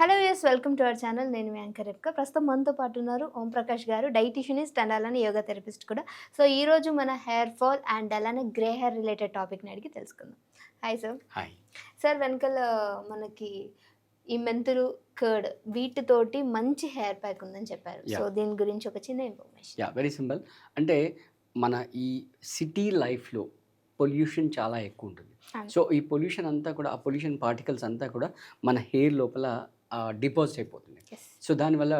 Hello yes welcome to our channel. నేను మీ anchor రేపుక ప్రస్తుతం మనతో పాటు ఉన్నారు ఓం ప్రకాష్ గారు డైటీషియనిస్ట్ అండ్ అలానే యోగా థెరపిస్ట్ కూడా. సో ఈ రోజు మన హెయిర్ ఫాల్ అండ్ అలానే గ్రే హెయిర్ రిలేటెడ్ టాపిక్ని అడిగి తెలుసుకుందాం. హాయ్ సార్ హాయ్ సార్ వెనకాల మనకి ఈ మెంతులు కర్డ్ వీటితోటి మంచి హెయిర్ ప్యాక్ ఉందని చెప్పారు. సో దీని గురించి ఒక చిన్న ఇన్ఫర్మేషన్. యా వెరీ సింపుల్ అంటే మన ఈ సిటీ లైఫ్లో పొల్యూషన్ చాలా ఎక్కువ ఉంటుంది. సో ఈ పొల్యూషన్ అంతా కూడా ఆ పొల్యూషన్ పార్టికల్స్ అంతా కూడా మన హెయిర్ లోపల డిపాజిట్ అయిపోతుంది. సో దానివల్ల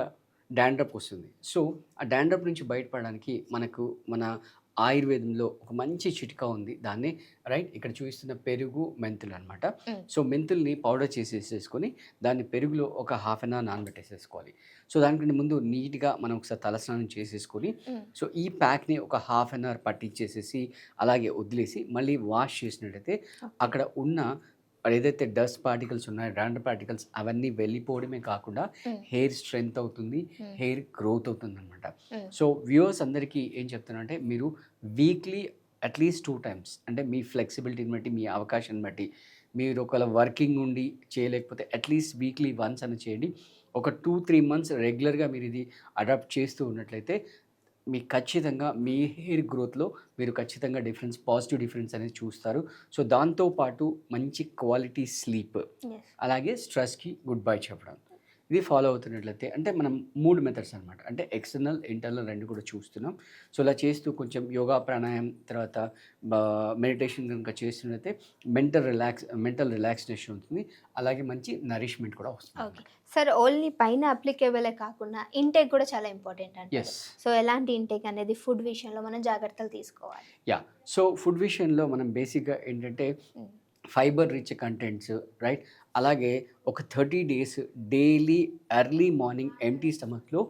డాండ్రప్ వస్తుంది. సో ఆ డాండ్రప్ నుంచి బయటపడడానికి మనకు మన ఆయుర్వేదంలో ఒక మంచి చిట్కా ఉంది. దాన్ని రైట్ ఇక్కడ చూపిస్తున్న పెరుగు మెంతులు అనమాట. సో మెంతుల్ని పౌడర్ చేసేసేసుకొని దాన్ని పెరుగులో ఒక హాఫ్ అన్ అవర్ నానబెట్టేసేసుకోవాలి. సో దానికంటే ముందు నీట్గా మనం ఒకసారి తలస్నానం చేసేసుకొని సో ఈ ప్యాక్ని ఒక హాఫ్ అన్ అవర్ పట్టించేసేసి అలాగే వదిలేసి మళ్ళీ వాష్ చేసినట్టయితే అక్కడ ఉన్న ఏదైతే డస్ట్ పార్టికల్స్ ఉన్నాయో డాండ్రప్ పార్టికల్స్ అవన్నీ వెళ్ళిపోవడమే కాకుండా హెయిర్ స్ట్రెంగ్త్ అవుతుంది హెయిర్ గ్రోత్ అవుతుంది అనమాట. సో వ్యూవర్స్ అందరికీ ఏం చెప్తానంటే మీరు వీక్లీ అట్లీస్ట్ టూ టైమ్స్ అంటే మీ ఫ్లెక్సిబిలిటీని బట్టి మీ అవకాశాన్ని బట్టి మీరు ఒకవేళ వర్కింగ్ ఉండి చేయలేకపోతే అట్లీస్ట్ వీక్లీ వన్స్ అని చేయండి. ఒక టూ త్రీ మంత్స్ రెగ్యులర్గా మీరు ఇది అడాప్ట్ చేస్తూ ఉన్నట్లయితే మీ ఖచ్చితంగా మీ హెయిర్ గ్రోత్లో మీరు ఖచ్చితంగా డిఫరెన్స్ పాజిటివ్ డిఫరెన్స్ అనేది చూస్తారు. సో దాంతోపాటు మంచి క్వాలిటీ స్లీప్. అలాగే స్ట్రెస్కి గుడ్ బై చెప్పడం. ఇది ఫాలో అవుతున్నట్లయితే అంటే మనం మూడు మెథడ్స్ అనమాట అంటే ఎక్స్టర్నల్ ఇంటర్నల్ రెండు కూడా చూస్తున్నాం. సో ఇలా చేస్తూ కొంచెం యోగా ప్రాణాయామం తర్వాత మెడిటేషన్ కనుక చేస్తున్నట్లయితే మెంటల్ రిలాక్స్ మెంటల్ రిలాక్సేషన్ ఉంటుంది. అలాగే మంచి నరిష్మెంట్ కూడా వస్తుంది ఓకే. సార్ ఓన్లీ పైన అప్లికేబులే కాకుండా ఇంటేక్ కూడా చాలా ఇంపార్టెంట్ అండి సో ఎలాంటి ఇంటేక్ అనేది ఫుడ్ విషయంలో మనం జాగ్రత్తలు తీసుకోవాలి? యా సో ఫుడ్ విషయంలో మనం బేసిక్గా ఏంటంటే. ఫైబర్ రిచ్ కంటెంట్స్ రైట్ అలాగే ఒక thirty days daily early morning empty స్టమక్లో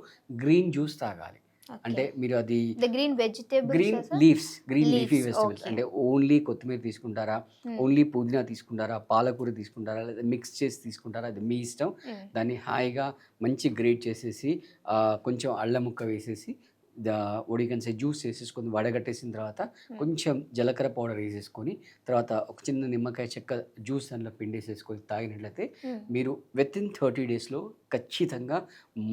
green juice తాగాలి. అంటే మీరు అది green vegetables green leaves green leafy vegetables. అంటే ఓన్లీ కొత్తిమీర తీసుకుంటారా. ఓన్లీ పుదీనా తీసుకుంటారా? పాలకూర తీసుకుంటారా? లేదా మిక్స్ చేసి తీసుకుంటారా? అది మీ ఇష్టం. దాన్ని హాయిగా మంచి గ్రేట్ చేసేసి కొంచెం అల్లం ముక్క వేసేసి ఒడిగన్సే జ్యూస్ వేసేసుకొని వడగట్టేసిన తర్వాత కొంచెం జీలకర్ర పౌడర్ వేసేసుకొని తర్వాత ఒక చిన్న నిమ్మకాయ చెక్క జ్యూస్ దాంట్లో పిండేసేసుకొని తాగినట్లయితే మీరు విత్ ఇన్ థర్టీ డేస్లో ఖచ్చితంగా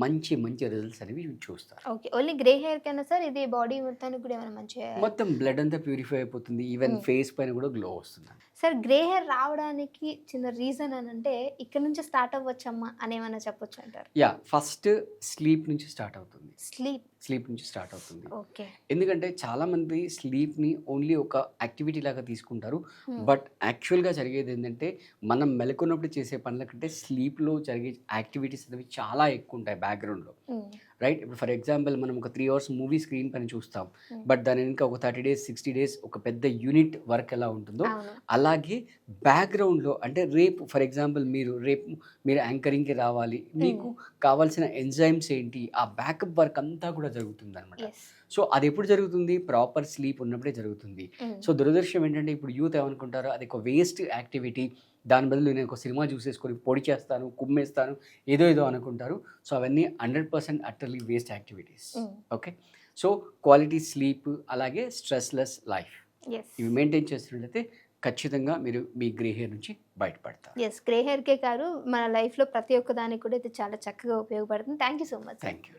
మంచి మంచి రిజల్ట్స్ అనేవి చూస్తారు. ఓకే. ఓన్లీ గ్రే హెయిర్ కైనా సార్ ఇది బాడీ మొత్తానికి కూడా ఏమైనా మంచిగా మొత్తం బ్లడ్ అంతా ప్యూరిఫై అయిపోతుంది. ఈవెన్. ఫేస్ పైన కూడా గ్లో వస్తుంది. సార్ గ్రే హెయిర్ రావడానికి చిన్న రీజన్ అని అంటే ఇక్కడ నుంచి స్టార్ట్ అవ్వచ్చమ్మా అని ఏమైనా చెప్పొచ్చు అంటారు? యా ఫస్ట్ స్లీప్ నుంచి స్టార్ట్ అవుతుంది. స్లీప్? స్లీప్ నుంచి స్టార్ట్ అవుతుంది. ఓకే. ఎందుకంటే చాలామంది స్లీప్ని ఓన్లీ ఒక యాక్టివిటీ లాగా తీసుకుంటారు. బట్ యాక్చువల్గా జరిగేది ఏంటంటే మనం మెలకున్నప్పుడు చేసే పనుల కంటే స్లీప్లో జరిగే యాక్టివిటీస్ అనేవి చాలా ఎక్కువ ఉంటాయి బ్యాక్గ్రౌండ్లో. రైట్? ఇప్పుడు ఫర్ ఎగ్జాంపుల్ మనం ఒక త్రీ అవర్స్ మూవీ స్క్రీన్ పైన చూస్తాం. Hmm. బట్ దాని వెనుక ఒక థర్టీ డేస్ సిక్స్టీ డేస్ ఒక పెద్ద యూనిట్ వర్క్ ఎలా ఉంటుందో అలాగే బ్యాక్గ్రౌండ్లో అంటే రేపు ఫర్ ఎగ్జాంపుల్ మీరు రేపు మీరు యాంకరింగ్కి రావాలి. మీకు కావాల్సిన ఎంజైమ్స్ ఏంటి? ఆ బ్యాకప్ వర్క్ అంతా కూడా జరుగుతుంది అనమాట సో అది ఎప్పుడు జరుగుతుంది? ప్రాపర్ స్లీప్ ఉన్నప్పుడే జరుగుతుంది. సో దురదృష్టం ఏంటంటే ఇప్పుడు యూత్ ఏమనుకుంటారో అది ఒక వేస్ట్ యాక్టివిటీ. దాని బదులు నేను ఒక సినిమా చూసేసుకొని పొడి చేస్తాను కుమ్మేస్తాను ఏదో ఏదో అనుకుంటారు. సో అవన్నీ hundred percent utterly waste activities. Okay? So quality sleep అలాగే స్ట్రెస్లెస్ లైఫ్. ఇవి మెయింటైన్ చేస్తున్నట్లయితే ఖచ్చితంగా మీరు మీ గ్రే హెయిర్ నుంచి బయటపడతారు. ఎస్ గ్రే హెయిర్కే కాదు మన లైఫ్లో ప్రతి ఒక్క దానికి కూడా ఇది చాలా చక్కగా ఉపయోగపడుతుంది. Thank you so much thank you